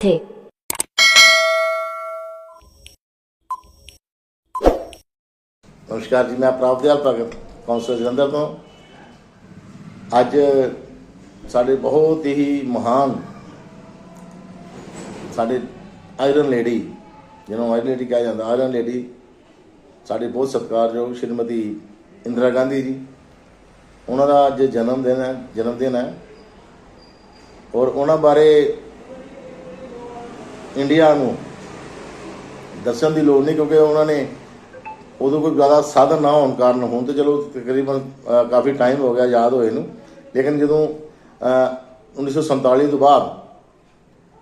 ਥੇ ਨਮਸਕਾਰ ਜੀ, ਮੈਂ ਪ੍ਰਭਦਿਆਲ ਭਗਤ, ਕੌਂਸਲ ਜਲੰਧਰ ਤੋਂ। ਅੱਜ ਸਾਡੇ ਬਹੁਤ ਹੀ ਮਹਾਨ ਸਾਡੇ ਆਇਰਨ ਲੇਡੀ, ਜਿਹਨੂੰ ਆਇਰਨ ਲੇਡੀ ਕਿਹਾ ਜਾਂਦਾ, ਆਇਰਨ ਲੇਡੀ ਸਾਡੇ ਬਹੁਤ ਸਤਿਕਾਰਯੋਗ ਸ਼੍ਰੀਮਤੀ ਇੰਦਰਾ ਗਾਂਧੀ ਜੀ। ਉਹਨਾਂ ਦਾ ਅੱਜ ਜਨਮ ਦਿਨ ਹੈ, ਜਨਮ ਦਿਨ ਹੈ। ਔਰ ਉਹਨਾਂ ਬਾਰੇ ਇੰਡੀਆ ਨੂੰ ਦੱਸਣ ਦੀ ਲੋੜ ਨਹੀਂ ਕਿਉਂਕਿ ਉਹਨਾਂ ਨੇ ਉਦੋਂ ਕੋਈ ਜ਼ਿਆਦਾ ਸਾਧਨ ਨਾ ਹੋਣ ਕਾਰਨ ਹੁਣ ਤੇ ਚਲੋ ਤਕਰੀਬਨ ਕਾਫੀ ਟਾਈਮ ਹੋ ਗਿਆ ਯਾਦ ਹੋਏ ਨੂੰ। ਲੇਕਿਨ ਜਦੋਂ ਅ, 1947 ਤੋਂ ਬਾਅਦ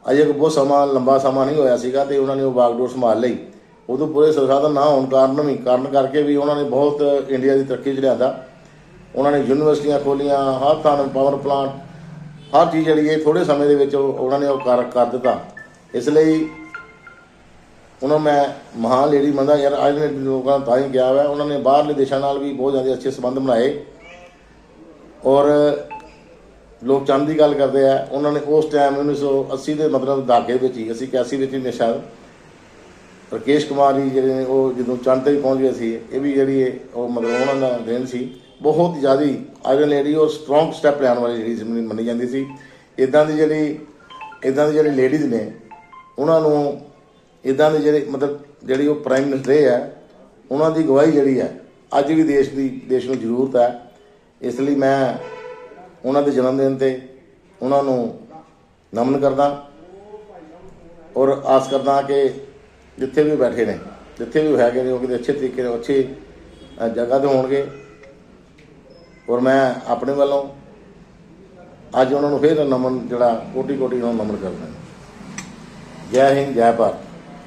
ਅਜੇ ਕੋਈ ਬਹੁਤ ਸਮਾਂ ਲੰਬਾ ਸਮਾਂ ਨਹੀਂ ਹੋਇਆ ਸੀਗਾ ਤੇ ਉਹਨਾਂ ਨੇ ਉਹ ਬਾਗਡੋਰ ਸੰਭਾਲ ਲਈ। ਉਦੋਂ ਪੂਰੇ ਸਾਧਨ ਨਾ ਹੋਣ ਕਾਰਨ ਵੀ ਕਾਰਨ ਕਰਕੇ ਵੀ ਉਹਨਾਂ ਨੇ ਬਹੁਤ ਇੰਡੀਆ ਦੀ ਤਰੱਕੀ 'ਚ ਲਿਆਂਦਾ। ਉਹਨਾਂ ਨੇ ਯੂਨੀਵਰਸਿਟੀਆਂ ਖੋਲੀਆਂ ਹਰ ਥਾਂ ਪਾਵਰ ਪਲਾਂਟ ਹਰ ਚੀਜ਼ ਜਿਹੜੀ ਹੈ ਥੋੜੇ ਸਮੇਂ ਦੇ ਵਿੱਚ ਉਹਨਾਂ ਨੇ ਉਹ ਕਰ ਕਰ ਦਿੱਤਾ। ਇਸ ਲਈ ਉਹਨਾਂ ਮੈਂ ਮਹਾਨ ਲੇਡੀ ਮੰਨਦਾ ਯਾਰ ਅੱਜ ਦੇ ਲੋਕਾਂ ਤਾਂ ਹੀ ਗਿਆ ਹੋਇਆ, ਉਹਨਾਂ ਨੇ ਬਾਹਰਲੇ ਦੇਸ਼ਾਂ ਨਾਲ ਵੀ ਬਹੁਤ ਜ਼ਿਆਦਾ ਅੱਛੇ ਸੰਬੰਧ ਬਣਾਏ। ਔਰ ਲੋਕ ਚੰਦ ਦੀ ਗੱਲ ਕਰਦੇ ਆ, ਉਹਨਾਂ ਨੇ ਉਸ ਟਾਈਮ 1980 ਦੇ ਮਤਲਬ ਦਹਾਕੇ ਵਿੱਚ ਹੀ, ਅਸੀਂ 81 ਵਿੱਚ ਹੀ ਨੇ ਸ਼ਾਇਦ ਰਕੇਸ਼ ਕੁਮਾਰ ਜੀ ਜਿਹੜੇ ਨੇ, ਉਹ ਜਦੋਂ ਚੰਦ ਤੇ ਪਹੁੰਚ ਗਏ ਸੀ, ਇਹ ਵੀ ਜਿਹੜੀ ਹੈ ਉਹ ਮਤਲਬ ਉਹਨਾਂ ਦਾ ਦੇਣ ਸੀ। ਬਹੁਤ ਜ਼ਿਆਦੀ ਆਇਰਨ ਲੇਡੀ ਔਰ ਸਟਰੋਂਗ ਸਟੈਪ ਲੈਣ ਵਾਲੀ ਜਿਹੜੀ ਮੰਨੀ ਜਾਂਦੀ ਸੀ। ਇਦਾਂ ਦੀ ਜਿਹੜੀ ਇਦਾਂ ਦੀ ਜਿਹੜੀ ਲੇਡੀਜ਼ ਨੇ ਉਹਨਾਂ ਨੂੰ ਇਦਾਂ ਦੇ ਜਿਹੜੇ, ਮਤਲਬ ਜਿਹੜੀ ਉਹ ਪ੍ਰਾਈਮ ਮਿਨਿਸਟਰ ਹੈ, ਉਹਨਾਂ ਦੀ ਗਵਾਹੀ ਜਿਹੜੀ ਹੈ, ਅੱਜ ਵੀ ਦੇਸ਼ ਦੀ, ਦੇਸ਼ ਨੂੰ ਜ਼ਰੂਰਤ ਹੈ। ਇਸ ਲਈ ਮੈਂ ਉਹਨਾਂ ਦੇ ਜਨਮ ਦਿਨ ਤੇ ਉਹਨਾਂ ਨੂੰ ਨਮਨ ਕਰਦਾ ਔਰ ਆਸ ਕਰਦਾ ਕਿ ਜਿੱਥੇ ਵੀ ਬੈਠੇ ਨੇ, ਜਿੱਥੇ ਵੀ ਹੈਗੇ ਨੇ, ਉਹ ਕਿਤੇ ਅੱਛੇ ਤਰੀਕੇ ਨਾਲ ਅੱਛੀ ਜਗ੍ਹਾ ਤੇ ਹੋਣਗੇ। ਔਰ ਮੈਂ ਆਪਣੇ ਵੱਲੋਂ ਅੱਜ ਉਹਨਾਂ ਨੂੰ ਫੇਰ ਨਮਨ, ਜਿਹੜਾ ਕੋਟੀ ਕੋਟੀ ਨੂੰ ਨਮਨ ਕਰਦਾ। ਜੈ ਹਿੰਦ ਜੈ ਭਾਰਤ।